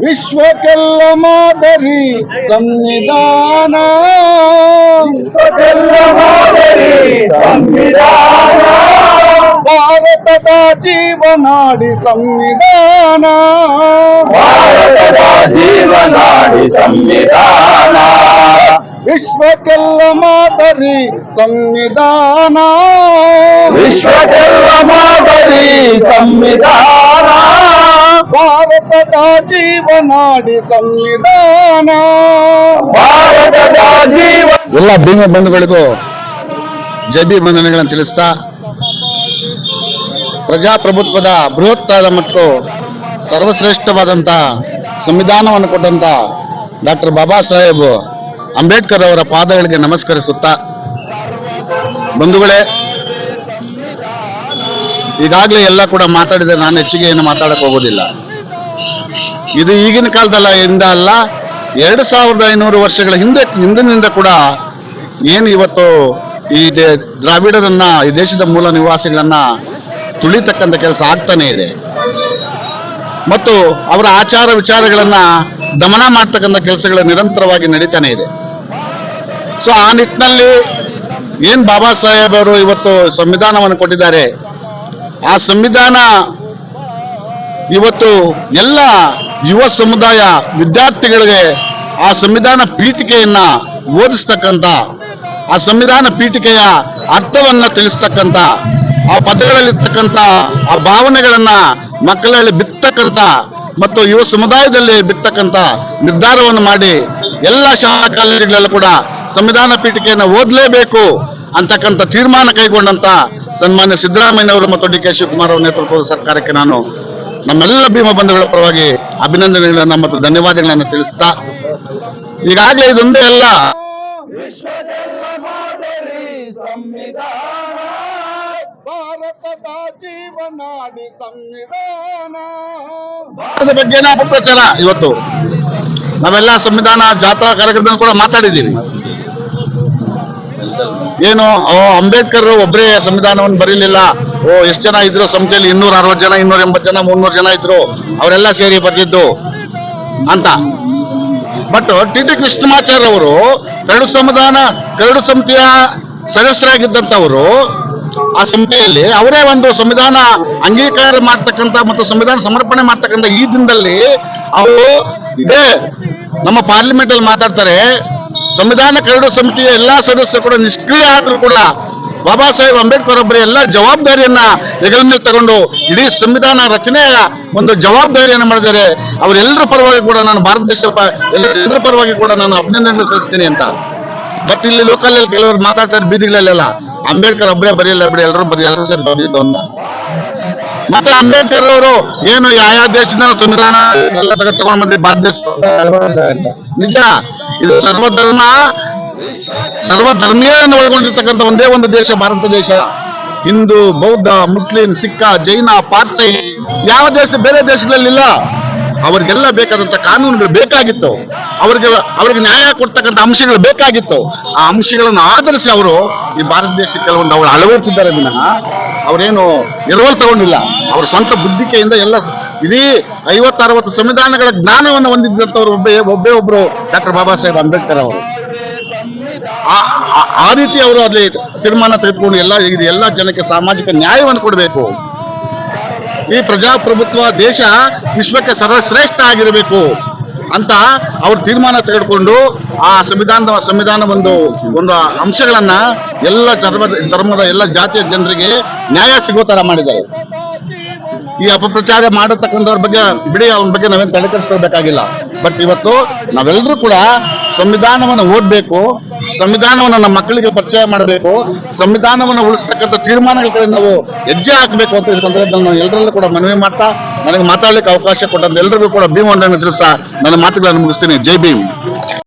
ವಿಶ್ವಕ್ಕೆಲ್ಲ ಮಾದರಿ ಸಂವಿಧಾನ ಭಾರತದ ಜೀವನಾಡಿ ಸಂವಿಧಾನ ಭಾರತದ ಜೀವನಾಡಿ ಸಂವಿಧಾನ ವಿಶ್ವಕ್ಕೆಲ್ಲ ಮಾದರಿ ಸಂವಿಧಾನ ವಿಶ್ವಕ್ಕೆಲ್ಲ ಮಾದರಿ ಸಂವಿಧಾನ ಭಾರತದ ಜೀವನಾಡಿ ಸಂವಿಧಾನ. ಭಾರತದ ಜೀವ ಎಲ್ಲ ಭೀಮ ಬಂಧುಗಳಿಗೂ ಜಬಿ ಬಂಧನೆಗಳನ್ನು ತಿಳಿಸ್ತಾ ಪ್ರಜಾಪ್ರಭುತ್ವದ ಬೃಹತ್ತಾದ ಮತ್ತು ಸರ್ವಶ್ರೇಷ್ಠವಾದಂಥ ಸಂವಿಧಾನವನ್ನು ಕೊಟ್ಟಂತ ಡಾಕ್ಟರ್ ಬಾಬಾ ಸಾಹೇಬ್ ಅಂಬೇಡ್ಕರ್ ಅವರ ಪಾದಗಳಿಗೆ ನಮಸ್ಕರಿಸುತ್ತಾ ಬಂಧುಗಳೇ ಈಗಾಗಲೇ ಎಲ್ಲ ಕೂಡ ಮಾತಾಡಿದರೆ ನಾನು ಹೆಚ್ಚಿಗೆ ಏನು ಮಾತಾಡಕ್ಕೆ ಹೋಗೋದಿಲ್ಲ. ಇದು ಈಗಿನ ಕಾಲದಲ್ಲ, ಇಂದ ಅಲ್ಲ, ಎರಡು ಸಾವಿರದ ಐನೂರು ವರ್ಷಗಳ ಹಿಂದೆ, ಹಿಂದಿನಿಂದ ಕೂಡ ಏನು ಇವತ್ತು ಈ ದೇ- ದ್ರಾವಿಡರನ್ನ, ಈ ದೇಶದ ಮೂಲ ನಿವಾಸಿಗಳನ್ನ ತುಳಿತಕ್ಕಂಥ ಕೆಲಸ ಆಗ್ತಾನೆ ಇದೆ. ಮತ್ತು ಅವರ ಆಚಾರ ವಿಚಾರಗಳನ್ನ ದಮನ ಮಾಡ್ತಕ್ಕಂಥ ಕೆಲಸಗಳು ನಿರಂತರವಾಗಿ ನಡೀತಾನೆ ಇದೆ. ಸೊ ಆ ನಿಟ್ಟಿನಲ್ಲಿ ಏನ್ ಬಾಬಾ ಸಾಹೇಬ್ ಅವರು ಇವತ್ತು ಸಂವಿಧಾನವನ್ನು ಕೊಟ್ಟಿದ್ದಾರೆ, ಆ ಸಂವಿಧಾನ ಇವತ್ತು ಎಲ್ಲ ಯುವ ಸಮುದಾಯ ವಿದ್ಯಾರ್ಥಿಗಳಿಗೆ ಆ ಸಂವಿಧಾನ ಪೀಠಿಕೆಯನ್ನ ಓದಿಸ್ತಕ್ಕಂಥ ಆ ಸಂವಿಧಾನ ಪೀಠಿಕೆಯ ಅರ್ಥವನ್ನ ತಿಳಿಸ್ತಕ್ಕಂಥ ಆ ಪದಗಳಲ್ಲಿರ್ತಕ್ಕಂಥ ಆ ಭಾವನೆಗಳನ್ನ ಮಕ್ಕಳಲ್ಲಿ ಬಿತ್ತಕ್ಕಂಥ ಮತ್ತು ಯುವ ಸಮುದಾಯದಲ್ಲಿ ಬಿತ್ತಕ್ಕಂಥ ನಿರ್ಧಾರವನ್ನು ಮಾಡಿ ಎಲ್ಲ ಶಾಲಾ ಕಾಲೇಜುಗಳಲ್ಲೂ ಕೂಡ ಸಂವಿಧಾನ ಪೀಠಿಕೆಯನ್ನು ಓದಲೇಬೇಕು ಅಂತಕ್ಕಂಥ ತೀರ್ಮಾನ ಕೈಗೊಂಡಂತ ಸನ್ಮಾನ್ಯ ಸಿದ್ದರಾಮಯ್ಯನವರು ಮತ್ತು ಡಿ ಕೆ ಶಿವಕುಮಾರ್ ಅವರ ನೇತೃತ್ವದ ಸರ್ಕಾರಕ್ಕೆ ನಾನು ನಮ್ಮೆಲ್ಲ ಭೀಮ ಬಂಧುಗಳ ಪರವಾಗಿ ಅಭಿನಂದನೆಗಳನ್ನ ಮತ್ತು ಧನ್ಯವಾದಗಳನ್ನ ತಿಳಿಸ್ತಾ ಈಗಾಗಲೇ ಇದೊಂದೇ ಅಲ್ಲ. ಸಂವಿಧಾನ ಭಾರತದ ಜೀವನಾಡಿ ಸಂವಿಧಾನ. ಭಾರತದ ಬಗ್ಗೆನೇ ಅಪಪ್ರಚಾರ ಇವತ್ತು. ನಾವೆಲ್ಲ ಸಂವಿಧಾನ ಜಾತ್ರಾ ಕಾರ್ಯಕ್ರಮದಲ್ಲಿ ಕೂಡ ಮಾತಾಡಿದ್ದೀವಿ. ಏನು ಅಂಬೇಡ್ಕರ್ ಒಬ್ಬರೇ ಸಂವಿಧಾನವನ್ನು ಬರೀಲಿಲ್ಲ. ಓ, ಎಷ್ಟು ಜನ ಇದ್ರು? ಸಂಸ್ಥೆಯಲ್ಲಿ ಇನ್ನೂರ ಅರವತ್ತು ಜನ, ಇನ್ನೂರ ಎಂಬತ್ತು ಜನ, ಮುನ್ನೂರು ಜನ ಇದ್ರು. ಅವರೆಲ್ಲ ಸೇರಿ ಬರ್ತಿದ್ದು ಅಂತ. ಬಟ್ ಟಿ ಟಿ ಕೃಷ್ಣಮಾಚಾರ್ಯ ಅವರು ಕರಡು ಸಂವಿಧಾನ, ಕರಡು ಸಮಿತಿಯ ಸದಸ್ಯರಾಗಿದ್ದಂಥವರು, ಆ ಸಮಿತಿಯಲ್ಲಿ ಅವರೇ ಒಂದು ಸಂವಿಧಾನ ಅಂಗೀಕಾರ ಮಾಡ್ತಕ್ಕಂಥ ಮತ್ತು ಸಂವಿಧಾನ ಸಮರ್ಪಣೆ ಮಾಡ್ತಕ್ಕಂಥ ಈ ದಿನದಲ್ಲಿ ಅವರು ಇದೇ ನಮ್ಮ ಪಾರ್ಲಿಮೆಂಟ್ ಅಲ್ಲಿ ಮಾತಾಡ್ತಾರೆ, ಸಂವಿಧಾನ ಕರಡು ಸಮಿತಿಯ ಎಲ್ಲಾ ಸದಸ್ಯರು ಕೂಡ ನಿಷ್ಕ್ರಿಯ ಆದ್ರೂ ಕೂಡ ಬಾಬಾ ಸಾಹೇಬ್ ಅಂಬೇಡ್ಕರ್ ಒಬ್ಬರ ಎಲ್ಲ ಜವಾಬ್ದಾರಿಯನ್ನ ಹೆಗಲ ತಗೊಂಡು ಇಡೀ ಸಂವಿಧಾನ ರಚನೆಯ ಒಂದು ಜವಾಬ್ದಾರಿಯನ್ನು ಮಾಡಿದ್ದಾರೆ. ಅವರೆಲ್ಲರ ಪರವಾಗಿ ಕೂಡ ನಾನು ಭಾರತ ದೇಶದ ಎಲ್ಲರ ಎಲ್ಲ ಪರವಾಗಿ ಕೂಡ ನಾನು ಅಭಿನಂದನೆ ಸಲ್ಲಿಸ್ತೀನಿ ಅಂತ. ಬಟ್ ಇಲ್ಲಿ ಲೋಕಲ್ ಅಲ್ಲಿ ಕೆಲವರು ಮಾತಾಡ್ತಾರೆ ಬೀದಿಗಳಲ್ಲೆಲ್ಲ ಅಂಬೇಡ್ಕರ್ ಒಬ್ಬರೇ ಬರೆಯಲ್ಲ ಬಿಡಿ, ಎಲ್ಲರೂ ಬರೀ ಎಲ್ಲರೂ ಸರಿ ಅಂತ. ಮತ್ತೆ ಅಂಬೇಡ್ಕರ್ ಅವರು ಏನು ಯಾವ ದೇಶದ ಸಂವಿಧಾನ ಎಲ್ಲ ತಗೊಂಡ್ ತಗೊಂಡ್ ಬಂದ್ರೆ? ಭಾರತ ದೇಶ ನಿಜ, ಇದು ಸರ್ವಧರ್ಮ ಸರ್ವಧರ್ಮೀಯರನ್ನು ಒಳಗೊಂಡಿರ್ತಕ್ಕಂಥ ಒಂದೇ ಒಂದು ದೇಶ, ಭಾರತ ದೇಶ. ಹಿಂದೂ, ಬೌದ್ಧ, ಮುಸ್ಲಿಂ, ಸಿಕ್ಕ, ಜೈನ, ಪಾರ್ಸಿ, ಯಾವ ದೇಶ ಬೇರೆ ದೇಶಗಳಲ್ಲಿಲ್ಲ. ಅವರಿಗೆಲ್ಲ ಬೇಕಾದಂತ ಕಾನೂನುಗಳು ಬೇಕಾಗಿತ್ತು. ಅವರಿಗೆ ಅವರಿಗೆ ನ್ಯಾಯ ಕೊಡ್ತಕ್ಕಂಥ ಅಂಶಗಳು ಬೇಕಾಗಿತ್ತು. ಆ ಅಂಶಗಳನ್ನು ಆಧರಿಸಿ ಅವರು ಈ ಭಾರತ ದೇಶಕ್ಕೆ ಕೆಲವೊಂದು ಅವರು ಅಳವಡಿಸಿದ್ದಾರೆ ಅದನ್ನ ಅವರೇನು ಎರವಲ್ ತಗೊಂಡಿಲ್ಲ. ಅವರ ಸ್ವಂತ ಬುದ್ಧಿಕೆಯಿಂದ ಎಲ್ಲ ಇಡೀ ಐವತ್ತರವತ್ತು ಸಂವಿಧಾನಗಳ ಜ್ಞಾನವನ್ನು ಹೊಂದಿದ್ದಂಥವ್ರು ಒಬ್ಬೇ ಒಬ್ಬೇ ಒಬ್ರು ಡಾಕ್ಟರ್ ಬಾಬಾ ಸಾಹೇಬ್ ಅಂಬೇಡ್ಕರ್ ಅವರು. ಆ- ರೀತಿ ಅವರು ಅಲ್ಲಿ ತೀರ್ಮಾನ ತೆಗೆದುಕೊಂಡು ಎಲ್ಲ ಎಲ್ಲ ಜನಕ್ಕೆ ಸಾಮಾಜಿಕ ನ್ಯಾಯವನ್ನು ಕೊಡಬೇಕು. ಈ ಪ್ರಜಾಪ್ರಭುತ್ವ ದೇಶ ವಿಶ್ವಕ್ಕೆ ಸರ್ವಶ್ರೇಷ್ಠ ಆಗಿರಬೇಕು ಅಂತ ಅವರು ತೀರ್ಮಾನ ತೆಗೆದುಕೊಂಡು ಆ ಸಂವಿಧಾನದ, ಸಂವಿಧಾನ ಒಂದು ಒಂದು ಅಂಶಗಳನ್ನ ಎಲ್ಲ ಧರ್ಮ, ಧರ್ಮದ ಎಲ್ಲ ಜಾತಿಯ ಜನರಿಗೆ ನ್ಯಾಯ ಸಿಗೋ ತರ ಮಾಡಿದ್ದಾರೆ. ಈ ಅಪಪ್ರಚಾರ ಮಾಡತಕ್ಕಂಥವ್ರ ಬಗ್ಗೆ ಬಿಡಿ, ಅವನ ಬಗ್ಗೆ ನಾವೇನು ತಲೆ ಕೆಡಿಸ್ಕೊಳ್ಬೇಕಾಗಿಲ್ಲ ಬಟ್ ಇವತ್ತು ನಾವೆಲ್ಲರೂ ಕೂಡ ಸಂವಿಧಾನವನ್ನು ಓದಬೇಕು ಸಂವಿಧಾನವನ್ನು ನಮ್ಮ ಮಕ್ಕಳಿಗೆ ಪರಿಚಯ ಮಾಡಬೇಕು, ಸಂವಿಧಾನವನ್ನು ಉಳಿಸ್ತಕ್ಕಂಥ ತೀರ್ಮಾನಗಳ ಕಡೆ ನಾವು ಹೆಜ್ಜೆ ಹಾಕಬೇಕು ಅಂತ ಈ ಸಂದರ್ಭದಲ್ಲಿ ನಾನು ಎಲ್ಲರಲ್ಲೂ ಕೂಡ ಮನವಿ ಮಾಡ್ತಾ, ನನಗೆ ಮಾತಾಡಲಿಕ್ಕೆ ಅವಕಾಶ ಕೊಟ್ಟಂತ ಎಲ್ಲರಿಗೂ ಕೂಡ ಭೀಮ್ ಅಂತ ತಿಳಿಸ್ತಾ ನನ್ನ ಮಾತುಗಳನ್ನು ಮುಗಿಸ್ತೀನಿ. ಜೈ ಭೀಮ್.